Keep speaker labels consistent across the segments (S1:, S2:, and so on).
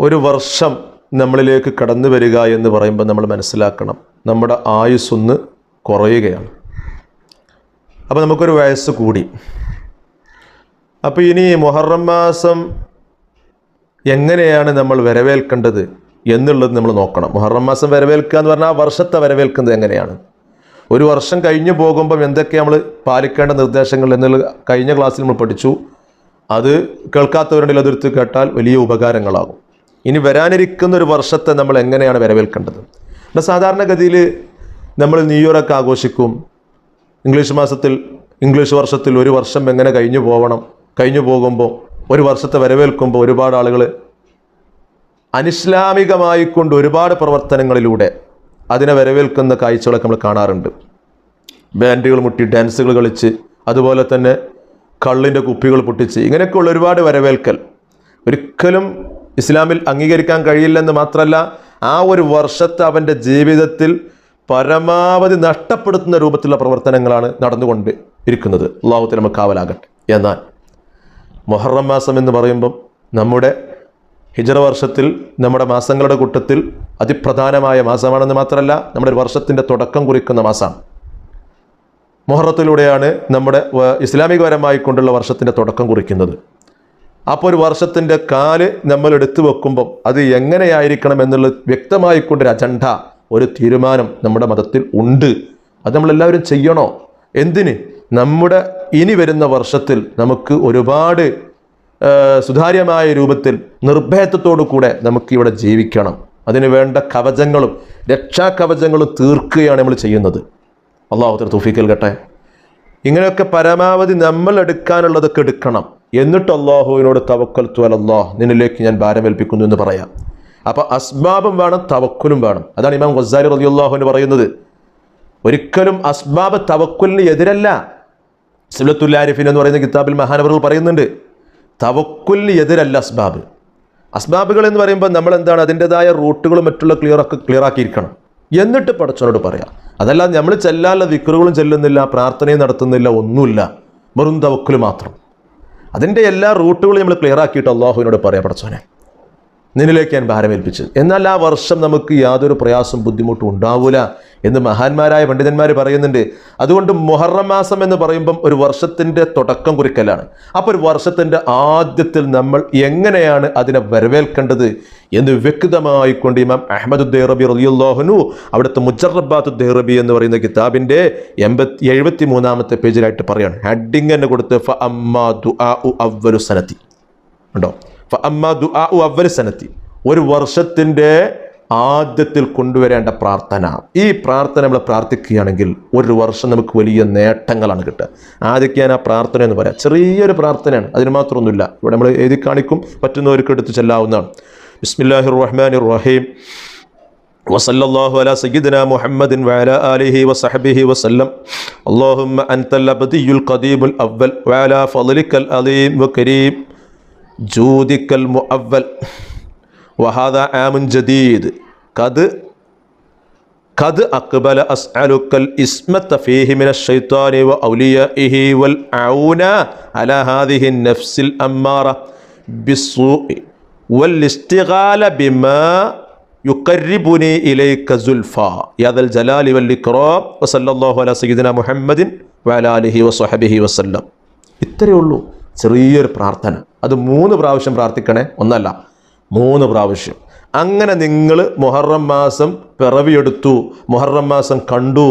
S1: ഒരു വർഷം നമ്മളിലേക്ക് കടന്നു വരിക എന്ന് പറയുമ്പോൾ നമ്മൾ മനസ്സിലാക്കണം നമ്മുടെ ആയുസ്സൊന്ന് കുറയുകയാണ്. അപ്പോൾ നമുക്കൊരു വയസ്സ് കൂടി. അപ്പോൾ ഇനി മുഹറം മാസം എങ്ങനെയാണ് നമ്മൾ വരവേൽക്കേണ്ടത് എന്നുള്ളത് നമ്മൾ നോക്കണം. മുഹറം മാസം വരവേൽക്കുക എന്ന് പറഞ്ഞാൽ ആ വർഷത്തെ വരവേൽക്കുന്നത് എങ്ങനെയാണ്? ഒരു വർഷം കഴിഞ്ഞു പോകുമ്പം എന്തൊക്കെ നമ്മൾ പാലിക്കേണ്ട നിർദ്ദേശങ്ങൾ എന്നുള്ള കഴിഞ്ഞ ക്ലാസ്സിൽ നമ്മൾ പഠിച്ചു. അത് കേൾക്കാത്തവരുണ്ടെങ്കിൽ അതെടുത്ത് കേട്ടാൽ വലിയ ഉപകാരങ്ങളാകും. ഇനി വരാനിരിക്കുന്ന ഒരു വർഷത്തെ നമ്മൾ എങ്ങനെയാണ് വരവേൽക്കേണ്ടത്? എന്നാൽ സാധാരണഗതിയിൽ നമ്മൾ ന്യൂ ആഘോഷിക്കും. ഇംഗ്ലീഷ് മാസത്തിൽ ഇംഗ്ലീഷ് വർഷത്തിൽ ഒരു വർഷം എങ്ങനെ കഴിഞ്ഞു പോകണം കഴിഞ്ഞു പോകുമ്പോൾ ഒരു വർഷത്തെ വരവേൽക്കുമ്പോൾ ഒരുപാട് ആളുകൾ അനിസ്ലാമികമായി കൊണ്ട് ഒരുപാട് പ്രവർത്തനങ്ങളിലൂടെ അതിനെ വരവേൽക്കുന്ന കാഴ്ചകളൊക്കെ നമ്മൾ കാണാറുണ്ട്. ബാൻഡുകൾ മുട്ടി ഡാൻസുകൾ കളിച്ച് അതുപോലെ തന്നെ കള്ളിന്റെ കുപ്പികൾ പൊട്ടിച്ച് ഇങ്ങനെയൊക്കെയുള്ള ഒരുപാട് വരവേൽക്കൽ. ഒരിക്കലും ഇസ്ലാമിൽ അംഗീകരിക്കാൻ കഴിയില്ലെന്ന് മാത്രമല്ല ആ ഒരു വർഷത്തെ അവന്റെ ജീവിതത്തിൽ പരമാവധി നഷ്ടപ്പെടുത്തുന്ന രൂപത്തിലുള്ള പ്രവർത്തനങ്ങളാണ് നടന്നുകൊണ്ട് ഇരിക്കുന്നത് അള്ളാഹുത്തിൽ നമുക്ക് കാവലാകട്ടെ. എന്നാൽ മൊഹറം മാസം എന്ന് പറയുമ്പം നമ്മുടെ ഹിജറ വർഷത്തിൽ നമ്മുടെ മാസങ്ങളുടെ കൂട്ടത്തിൽ അതിപ്രധാനമായ മാസമാണെന്ന് മാത്രമല്ല നമ്മുടെ വർഷത്തിന്റെ തുടക്കം കുറിക്കുന്ന മാസമാണ് മൊഹറത്തിലൂടെയാണ് നമ്മുടെ ഇസ്ലാമികപരമായി കൊണ്ടുള്ള വർഷത്തിന്റെ തുടക്കം കുറിക്കുന്നത്. അപ്പോൾ ഒരു വർഷത്തിന്റെ കാൽ നമ്മൾ എടുത്തു വെക്കുമ്പം അത് എങ്ങനെയായിരിക്കണം എന്നുള്ളത് വ്യക്തമായിക്കൊണ്ടൊരു അജണ്ട ഒരു തീരുമാനം നമ്മുടെ മതത്തിൽ ഉണ്ട്. അത് നമ്മളെല്ലാവരും ചെയ്യണോ? എന്തിന്? നമ്മുടെ ഇനി വരുന്ന വർഷത്തിൽ നമുക്ക് ഒരുപാട് സുതാര്യമായ രൂപത്തിൽ നിർഭയത്വത്തോടു കൂടെ നമുക്ക് ഇവിടെ ജീവിക്കണം. അതിന് വേണ്ട കവചങ്ങളും രക്ഷാകവചങ്ങളും തീർക്കുകയാണ് നമ്മൾ ചെയ്യുന്നത്. അള്ളാഹുത്തർ തൂഫിക്കൽ കേട്ടെ ഇങ്ങനെയൊക്കെ പരമാവധി നമ്മൾ എടുക്കാനുള്ളതൊക്കെ എടുക്കണം. എന്നിട്ട് അള്ളാഹുവിനോട് തവക്കൽ അല്ലാഹ് നിന്നിലേക്ക് ഞാൻ ഭാരമേൽപ്പിക്കുന്നു എന്ന് പറയാം. അപ്പോൾ അസ്ബാബും വേണം തവക്കുലും വേണം. അതാണ് ഇമാം ഗസാരി റലി അള്ളാഹുവിന് പറയുന്നത്. ഒരിക്കലും അസ്ബാബ് തവക്കുലിന് എതിരല്ല. സിബ്ലത്തുല്ലാരിഫിൻ എന്ന് പറയുന്ന കിതാബിൽ മഹാനവറുകൾ പറയുന്നുണ്ട് തവക്കുലിന് എതിരല്ല അസ്ബാബ്. അസ്ബാബുകൾ എന്ന് പറയുമ്പോൾ നമ്മൾ എന്താണ് അതിന്റെതായ റൂട്ടുകളും മറ്റുള്ള ക്ലിയർ ഒക്കെ ക്ലിയർ ആക്കിയിരിക്കണം. എന്നിട്ട് പടച്ചവനോട് പറയാം. അതല്ല നമ്മൾ ചെല്ലാനുള്ള വിക്രുകളും ചെല്ലുന്നില്ല പ്രാർത്ഥനയും നടത്തുന്നില്ല ഒന്നുമില്ല. വെറും തവക്കുൽ മാത്രം. അതിന്റെ എല്ലാ റൂട്ടുകളും നമ്മൾ ക്ലിയർ ആക്കിയിട്ട് അള്ളാഹുവിനോട് പറയാം പഠിച്ചോനെ നിന്നിലേക്ക് ഞാൻ ഭാരമേൽപ്പിച്ചത് എന്നാൽ ആ വർഷം നമുക്ക് യാതൊരു പ്രയാസം ബുദ്ധിമുട്ടും ഉണ്ടാവൂല. എന്ന് മഹാന്മാരായ പണ്ഡിതന്മാർ പറയുന്നുണ്ട്. അതുകൊണ്ട് മുഹറം മാസം എന്ന് പറയുമ്പം ഒരു വർഷത്തിന്റെ തുടക്കം കുറിക്കലാണ്. അപ്പോൾ ഒരു വർഷത്തിന്റെ ആദ്യത്തിൽ നമ്മൾ എങ്ങനെയാണ് അതിനെ വരവേൽക്കേണ്ടത് എന്ന് വ്യക്തമായി കൊണ്ട് ഇമാം അഹമ്മദ് ഉദ്ദൈറബി റലിയുല്ലാഹുനു അവിടുത്തെ മുജറബാത്ത് ഉദ്ദൈറബി എന്ന് പറയുന്ന കിതാബിന്റെ എൺപത്തി എഴുപത്തി മൂന്നാമത്തെ പേജിലായിട്ട് പറയാണ്. ഹെഡിങ് എന്ന് കൊടുത്ത് ഫ അമ്മ ഉ അവ്വലു സനത്തി. ഉണ്ടോ? ഫ അമ്മ ഉ അവ്വൽ സനത്തി. ഒരു വർഷത്തിന്റെ ആദ്യത്തിൽ കൊണ്ടുവരേണ്ട പ്രാർത്ഥന ഈ പ്രാർത്ഥന നമ്മൾ പ്രാർത്ഥിക്കുകയാണെങ്കിൽ ഒരു വർഷം നമുക്ക് വലിയ നേട്ടങ്ങളാണ് കിട്ടുക ആദ്യമൊക്കെ ഞാൻ ആ പ്രാർത്ഥന എന്ന് പറയാം ചെറിയൊരു പ്രാർത്ഥനയാണ് അതിന് മാത്രമൊന്നുമില്ല ഇവിടെ നമ്മൾ എഴുതി കാണിക്കും പറ്റുന്നവർക്ക് എടുത്ത് ചെല്ലാവുന്നതാണ് ബിസ്മില്ലാഹിർ റഹ്മാനിർ റഹീം وصلى الله على سيدنا محمد وعلى آله وصحبه وسلم اللهم أنت الأبدي القديم الأول وعلى فضلك العظيم وكريم جودك المؤول വഹാദ ആമുൻ ജദീദ്. കത് കത് അക്ബല അസ്അലുക്കൽ ഇസ്മത്ത ഫീഹി മിന ഷൈത്താനി വ ഔലിയഇഹി വൽ ഔന അല ഹാദിഹി നഫ്സിൽ അമ്മാറ ബിസ്സൂഇ വൽ ഇസ്തിഗാല ബിമാ യുക്കറിബുനി ഇലൈക സുൽഫ. യാദൽ ജലാലി വൽ ഇക്റാം വസല്ലല്ലാഹു അല സയ്യിദിന മുഹമ്മദിൻ വലാലിഹി വസ്വഹബിഹി വസല്ലം. ഇത്രയേ ഉള്ളൂ. ചെറിയൊരു പ്രാർത്ഥന. അത് മൂന്ന് പ്രാവശ്യം പ്രാർത്ഥിക്കണേ. ഒന്നല്ല. മൂന്ന് പ്രാവശ്യം. അങ്ങനെ നിങ്ങൾ മുഹറം മാസം പിറവിയെടുത്തു. മുഹറം മാസം കണ്ടു.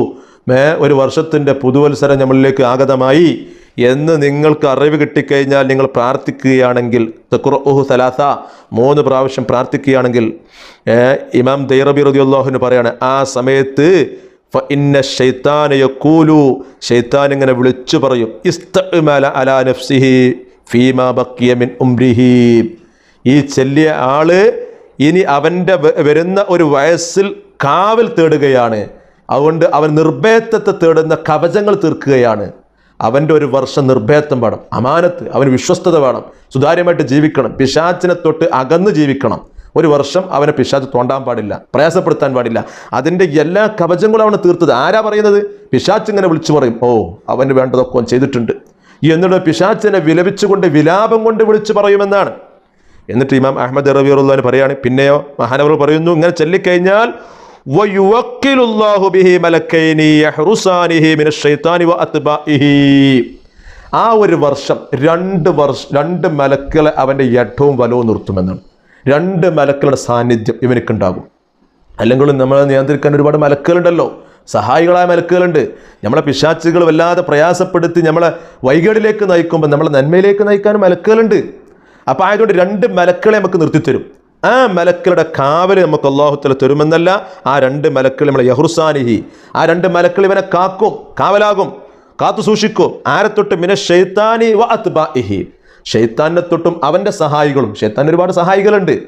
S1: മേ ഒരു വർഷത്തിന്റെ പുതുവത്സരം നമ്മളിലേക്ക് ആഗതമായി. എന്ന് നിങ്ങൾക്ക് അറിവ് കിട്ടിക്കഴിഞ്ഞാൽ നിങ്ങൾ പ്രാർത്ഥിക്കുകയാണെങ്കിൽ തക്കുറഹു സലാസ മൂന്ന് പ്രാവശ്യം പ്രാർത്ഥിക്കുകയാണെങ്കിൽ ഇമാം ദൈറബി റദിയുള്ളാഹുവിന് പറയാണ് ആ സമയത്ത് ഇന്ന ശൈത്താന യഖൂലു ശൈത്താൻ ഇങ്ങനെ വിളിച്ചു പറയും ഇസ്തഅ്മല അലാ നഫ്സിഹി ഫീമാ ബക്കിയ മിൻ ഉംരിഹി. ഈ ചെല്ലിയ ആൾ ഇനി അവന്റെ വരുന്ന ഒരു വയസ്സിൽ കാവൽ തേടുകയാണ്. അതുകൊണ്ട് അവൻ നിർഭയത്വത്തെ തേടുന്ന കവചങ്ങൾ തീർക്കുകയാണ്. അവന്റെ ഒരു വർഷം നിർഭയത്വം വേണം. അമാനത്ത് അവന് വിശ്വസ്തത വേണം. സുതാര്യമായിട്ട് ജീവിക്കണം. പിശാച്ചിനെ തൊട്ട് അകന്ന് ജീവിക്കണം. ഒരു വർഷം അവനെ പിശാച്ച് തോണ്ടാൻ പാടില്ല പ്രയാസപ്പെടുത്താൻ പാടില്ല. അതിന്റെ എല്ലാ കവചങ്ങളും അവന് തീർത്തത് ആരാ പറയുന്നത്? പിശാച്ച് ഇങ്ങനെ വിളിച്ചു പറയും. ഓ അവന് വേണ്ടതൊക്കെ ചെയ്തിട്ടുണ്ട്. എന്നിട്ട് പിശാച്ചിനെ വിലപിച്ചുകൊണ്ട് വിലാപം കൊണ്ട് വിളിച്ചു പറയുമെന്നാണ്. എന്നിട്ട് ഇമാം അഹമ്മദ് റബി റബിയുള്ളഹാൻ പറയാണ് പിന്നെയോ മഹാനവർ പറയുന്നു ഇങ്ങനെ ചൊല്ലിക്കഴിഞ്ഞാൽ ആ ഒരു വർഷം രണ്ട് വർഷം രണ്ട് മലക്കുകളെ അവന്റെ യഠവും വലവും നിർത്തുമെന്നാണ്. രണ്ട് മലക്കളുടെ സാന്നിധ്യം ഇവനക്കുണ്ടാകും. അല്ലെങ്കിലും നമ്മളെ നിയന്ത്രിക്കാൻ ഒരുപാട് മലക്കുകളുണ്ടല്ലോ. സഹായികളായ മലക്കുകളുണ്ട്. നമ്മളെ പിശാച്ചുകൾ വല്ലാതെ പ്രയാസപ്പെടുത്തി നമ്മളെ വൈകേടിലേക്ക് നയിക്കുമ്പോൾ നമ്മളെ നന്മയിലേക്ക് നയിക്കാനും മലക്കുകളുണ്ട്. അപ്പോൾ ആയതുകൊണ്ട് രണ്ട് മലക്കളെ നമുക്ക് നിർത്തിത്തരും. ആ മലക്കളുടെ കാവൽ നമുക്ക് അള്ളാഹുത്തല തരുമെന്നല്ല ആ രണ്ട് മലക്കൾ നമ്മളെ യഹുസാനിഹി ആ രണ്ട് മലക്കൾ ഇവനെ കാക്കും കാവലാകും കാത്തു സൂക്ഷിക്കും. ആരെ തൊട്ട് മിന ഷെയ്ത്താനി വ അത്ബാഇഹി. ഷെയ്ത്താനെ തൊട്ടും അവന്റെ സഹായികളും ഷെയ്ത്താൻ ഒരുപാട് സഹായികളുണ്ട്.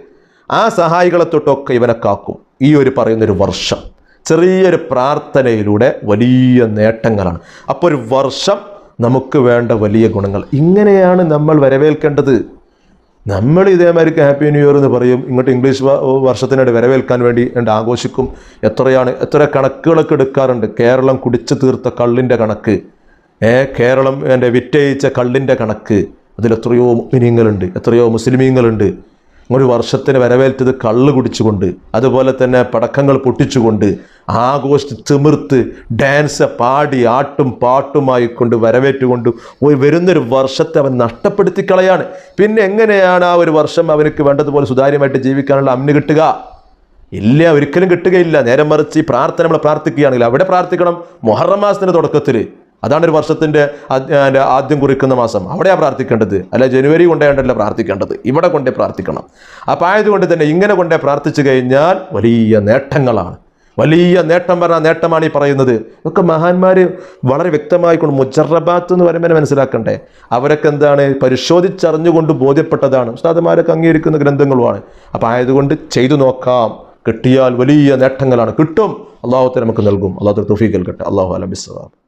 S1: ആ സഹായികളെ തൊട്ടൊക്കെ ഇവനെ കാക്കും. ഈ ഒരു പറയുന്നൊരു വർഷം. ചെറിയൊരു പ്രാർത്ഥനയിലൂടെ വലിയ നേട്ടങ്ങളാണ്. അപ്പോൾ ഒരു വർഷം നമുക്ക് വേണ്ട വലിയ ഗുണങ്ങൾ. ഇങ്ങനെയാണ് നമ്മൾ വരവേൽക്കേണ്ടത്. നമ്മൾ ഇതേമാതിരിക്ക് ഹാപ്പി ന്യൂ ഇയർ എന്ന് പറയും. ഇങ്ങോട്ട് ഇംഗ്ലീഷ് വർഷത്തിനായിട്ട് വരവേൽക്കാൻ വേണ്ടി ഉണ്ട് ആഘോഷിക്കും. എത്രയാണ് എത്ര കണക്കുകളൊക്കെ എടുക്കാറുണ്ട്. കേരളം കുടിച്ചു തീർത്ത കള്ളിന്റെ കണക്ക്. ഏ കേരളം എന്റെ വിറ്റയിച്ച കള്ളിന്റെ കണക്ക്. അതിലെത്രയോ മിനിയങ്ങളുണ്ട് എത്രയോ മുസ്ലിമീങ്ങളുണ്ട്. ഒരു വർഷത്തിന് വരവേറ്റത് കള്ള് കുടിച്ചുകൊണ്ട് അതുപോലെ തന്നെ പടക്കങ്ങൾ പൊട്ടിച്ചുകൊണ്ട് ആഘോഷിച്ച് തിമിർത്ത് ഡാൻസ് പാടി ആട്ടും പാട്ടുമായി കൊണ്ട് വരവേറ്റുകൊണ്ട് വരുന്നൊരു വർഷത്തെ അവൻ നഷ്ടപ്പെടുത്തി കളയാണ്. പിന്നെ എങ്ങനെയാണ് ആ ഒരു വർഷം അവനക്ക് വേണ്ടതുപോലെ സുതാര്യമായിട്ട് ജീവിക്കാനുള്ള അമ്മിന് കിട്ടുക? ഇല്ല ഒരിക്കലും കിട്ടുകയില്ല. നേരം മറിച്ച് പ്രാർത്ഥന നമ്മൾ പ്രാർത്ഥിക്കുകയാണെങ്കിൽ അവിടെ പ്രാർത്ഥിക്കണം. മൊഹറം തുടക്കത്തിൽ അതാണ് ഒരു വർഷത്തിന്റെ ആദ്യം കുറിക്കുന്ന മാസം. അവിടെയാണ് പ്രാർത്ഥിക്കേണ്ടത്. അല്ല ജനുവരി കൊണ്ടേണ്ടല്ല പ്രാർത്ഥിക്കേണ്ടത്. ഇവിടെ കൊണ്ടേ പ്രാർത്ഥിക്കണം. അപ്പം ആയതുകൊണ്ട് തന്നെ ഇങ്ങനെ കൊണ്ടേ പ്രാർത്ഥിച്ചു കഴിഞ്ഞാൽ വലിയ നേട്ടങ്ങളാണ്. വലിയ നേട്ടം പറഞ്ഞ നേട്ടമാണ് ഈ പറയുന്നത്. ഒക്കെ മഹാന്മാർ വളരെ വ്യക്തമായി കൊണ്ട് മുജറബാത്ത് എന്ന് പറയുമ്പോൾ മനസ്സിലാക്കണ്ടേ. അവരൊക്കെ എന്താണ്? പരിശോധിച്ചറിഞ്ഞുകൊണ്ട് ബോധ്യപ്പെട്ടതാണ്. ഉസ്താദന്മാരൊക്കെ അംഗീകരിക്കുന്ന ഗ്രന്ഥങ്ങളുമാണ്. അപ്പം ആയതുകൊണ്ട് ചെയ്തു നോക്കാം. കിട്ടിയാൽ വലിയ നേട്ടങ്ങളാണ്. കിട്ടും. അള്ളാഹുത്തെ നമുക്ക് നൽകും. അള്ളാഹു തൗഫീഖ് നൽകട്ടെ. അള്ളാഹു അലബിസ്ലാം